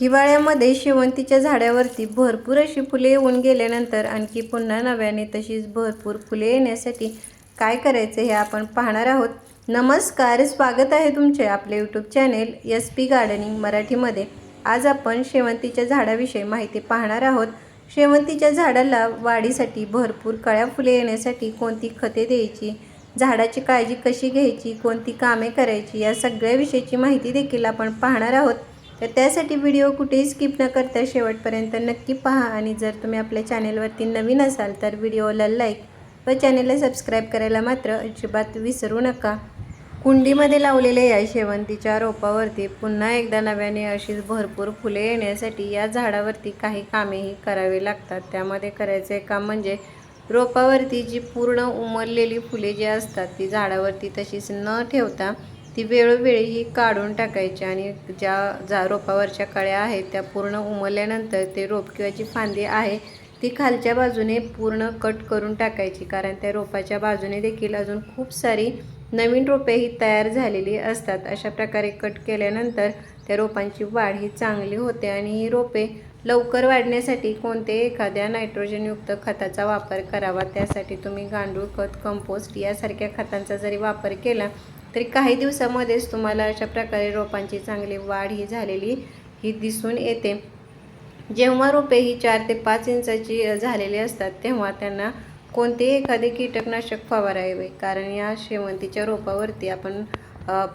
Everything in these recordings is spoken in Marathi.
हिवाळ्यामध्ये शेवंतीच्या झाडावरती भरपूर अशी फुले येऊन गेल्यानंतर आणखी पुन्हा नव्याने तशीच भरपूर फुले येण्यासाठी काय करायचं हे आपण पाहणार आहोत. नमस्कार स्वागत आहे तुमचे आपले YouTube channel S P gardening मराठीमध्ये. आज आपण शेवंतीच्या झाडाविषयी माहिती पाहणार आहोत. शेवंतीच्या झाडाला वाढीसाठी भरपूर कळ्या फुले येण्यासाठी कोणती खते द्यायची झाडाची काळजी कशी घ्यायची कोणती कामे करायची या सगळ्याविषयीची माहिती देखील आपण पाहणार आहोत. तर त्यासाठी व्हिडिओ कुठेही स्किप न करता शेवटपर्यंत नक्की पहा. आणि जर तुम्ही आपल्या चॅनेलवरती नवीन असाल तर व्हिडिओला लाईक व चॅनेलला सबस्क्राईब करायला मात्र अजिबात विसरू नका. कुंडीमध्ये लावलेल्या या शेवंतीच्या रोपावरती पुन्हा एकदा नव्याने अशीच भरपूर फुले येण्यासाठी या झाडावरती काही कामेही करावी लागतात. त्यामध्ये करायचे काम म्हणजे रोपावरती जी पूर्ण उमरलेली फुले जी असतात ती झाडावरती तशीच न ठेवता ती वेळोवेळी ही काढून टाकायची आणि ज्या जा रोपावरच्या कळ्या आहेत त्या पूर्ण उमरल्यानंतर ते रोप किंवा जी फांदी आहे ती खालच्या बाजूने पूर्ण कट करून टाकायची. कारण त्या रोपाच्या बाजूने देखील अजून खूप सारी नवीन रोपे ही तयार झालेली असतात. अशा प्रकारे कट केल्यानंतर त्या रोपांची वाढ ही चांगली होते आणि ही रोपे लवकर वाढण्यासाठी कोणते एखाद्या नायट्रोजनयुक्त खताचा वापर करावा त्यासाठी तुम्ही गांडूळ खत कंपोस्ट यासारख्या खतांचा जरी वापर केला तरी काही दिवसामध्येच तुम्हाला अशा प्रकारे रोपांची चांगली वाढ ही झालेली ही दिसून येते. जेव्हा रोपे ही चार ते पाच इंचाची झालेली असतात तेव्हा त्यांना कोणतेही एखादे कीटकनाशक फवारावे. कारण या शेवंतीच्या रोपावरती आपण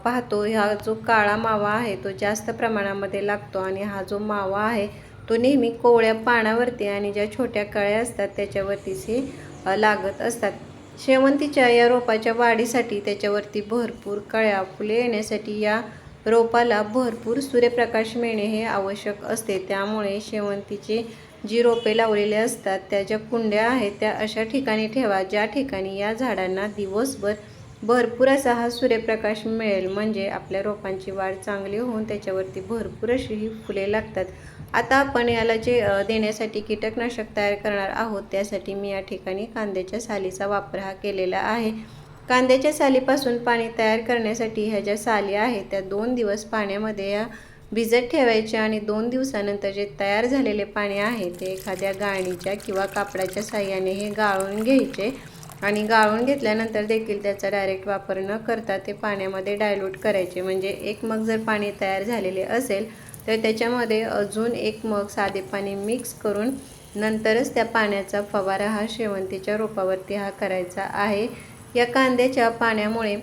पाहतो हा जो काळा मावा आहे तो जास्त प्रमाणामध्ये लागतो आणि हा जो मावा आहे तो नेहमी कोवळ्या पानावरती आणि ज्या छोट्या कळ्या असतात त्याच्यावरतीच हे लागत असतात. शेवंतीच्या या रोपाच्या वाढीसाठी त्याच्यावरती भरपूर कळ्या फुले येण्यासाठी या रोपाला भरपूर सूर्यप्रकाश मिळणे हे आवश्यक असते. त्यामुळे शेवंतीचे जी रोपे लावलेले असतात त्या ज्या कुंड्या आहेत त्या अशा ठिकाणी ठेवा. ज्या ठिकाणी या झाडांना दिवसभर भरपूर असा हा सूर्यप्रकाश मिळेल. म्हणजे आपल्या रोपांची वाढ चांगली होऊन त्याच्यावरती भरपूर अशी ही फुले लागतात. आता आपण याला जे देण्यासाठी कीटकनाशक तयार करणार आहोत त्यासाठी मी या ठिकाणी कांद्याच्या सालीचा वापर हा केलेला आहे. कांद्याच्या सालीपासून पाणी तयार करण्यासाठी ह्या ज्या साली आहेत त्या दोन दिवस पाण्यामध्ये या भिजत ठेवायचे आणि दोन दिवसानंतर जे तयार झालेले पाणी आहे ते एखाद्या गाळणीच्या किंवा कापडाच्या साह्याने हे गाळून घ्यायचे. आणि गाळून घेतल्यानंतर देखील त्याचा डायरेक्ट वापर न करता ते पाण्यामध्ये डायल्यूट करायचे. म्हणजे एक मग जर पाणी तयार झालेले असेल तर त्याच्यामध्ये अजून एक मग साधे पाणी मिक्स करून नंतरच त्या पाण्याचा फवारा हा शेवंतीच्या रोपावरती हा करायचा आहे. या कांद्याच्या पाण्यामुळे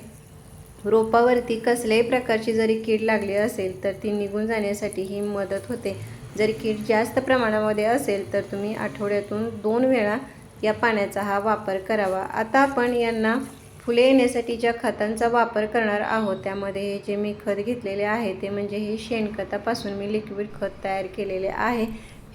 रोपावरती कसल्याही प्रकारची जरी कीड लागली असेल तर ती निघून जाण्यासाठी ही मदत होते. जर कीड जास्त प्रमाणामध्ये असेल तर तुम्ही आठवड्यातून दोन वेळा या पाण्याचा हा वापर करावा. आता आपण यांना फुले येण्यासाठी ज्या खतांचा वापर करणार आहोत त्यामध्ये हे जे मी खत घेतलेले आहे ते म्हणजे हे शेणखतापासून मी लिक्विड खत तयार केलेले आहे.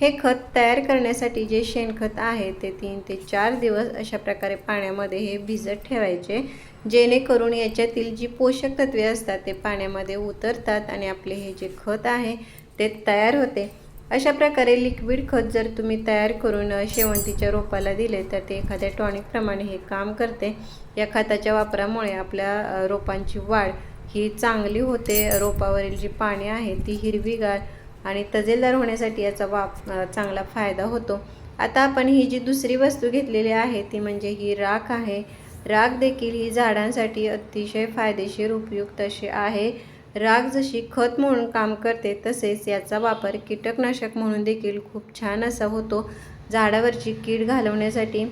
हे खत तयार करण्यासाठी जे शेणखत आहे ते तीन ते चार दिवस अशा प्रकारे पाण्यामध्ये हे भिजत ठेवायचे. जेणेकरून याच्यातील जी पोषक तत्वे असतात ते पाण्यामध्ये उतरतात आणि आपले हे जे खत आहे ते तयार होते. अशा प्रकारे लिक्विड खत जर तुम्ही तयार करून शेवंतीच्या रोपाला दिले तर ते एखाद्या टॉनिकप्रमाणे हे काम करते. या खताच्या वापरामुळे आपल्या रोपांची वाढ ही चांगली होते. रोपावरील जी पाने आहे ती हिरवीगार आणि तजेलदार होण्यासाठी याचा वाप चांगला फायदा होतो. आता आपण ही जी दुसरी वस्तू घेतलेली आहे ती म्हणजे ही राख आहे. राख देखील ही झाडांसाठी अतिशय फायदेशीर उपयुक्त अशी आहे. राख जशी खत म्हणून काम करते तसेच याचा वापर कीटकनाशक म्हणून देखील खूप छान असा होतो. झाडावरची कीड घालवण्यासाठी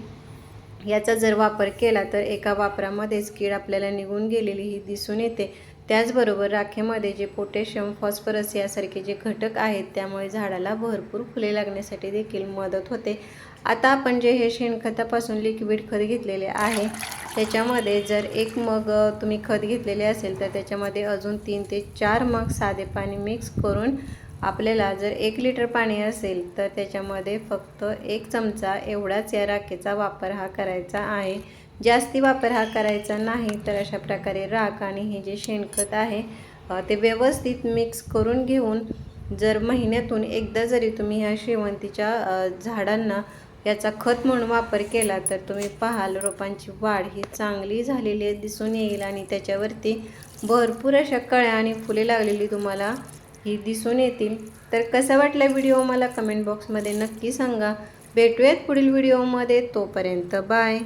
याचा जर वापर केला तर एका वापरामध्येच कीड आपल्याला निघून गेलेली ही दिसून येते. त्याचबरोबर राखेमध्ये जे पोटॅशियम फॉस्फरस यासारखे जे घटक आहेत त्यामुळे झाडाला भरपूर फुले लागण्यासाठी देखील मदत होते. आता आपण जे हे शेणखतापासून लिक्विड खत घेतलेले आहे त्याच्यामध्ये जर एक मग तुम्ही खत घेतलेले असेल तर त्याच्यामध्ये अजून तीन ते चार मग साधे पाणी मिक्स करून आपल्याला जर एक लिटर पाणी असेल तर त्याच्यामध्ये फक्त एक चमचा एवढाच या राखेचा वापर हा करायचा आहे. जास्ती वापर हा करायचा नाही तर अशा प्रकारे राख आणि हे जे शेणखत आहे ते व्यवस्थित मिक्स करून घेऊन जर महिन्यातून एकदा जरी तुम्ही ह्या शेवंतीच्या झाडांना याचा खत म्हणून वापर केला तर तुम्ही पाहाल रोपांची वाढ ही चांगली झालेली दिसून येईल आणि त्याच्यावरती भरपूर अशा कळ्या आणि फुले लागलेली तुम्हाला ही दिसून येतील. तर कसा वाटला व्हिडिओ मला कमेंट बॉक्समध्ये नक्की सांगा. भेटूयात पुढील व्हिडिओमध्ये. तोपर्यंत बाय.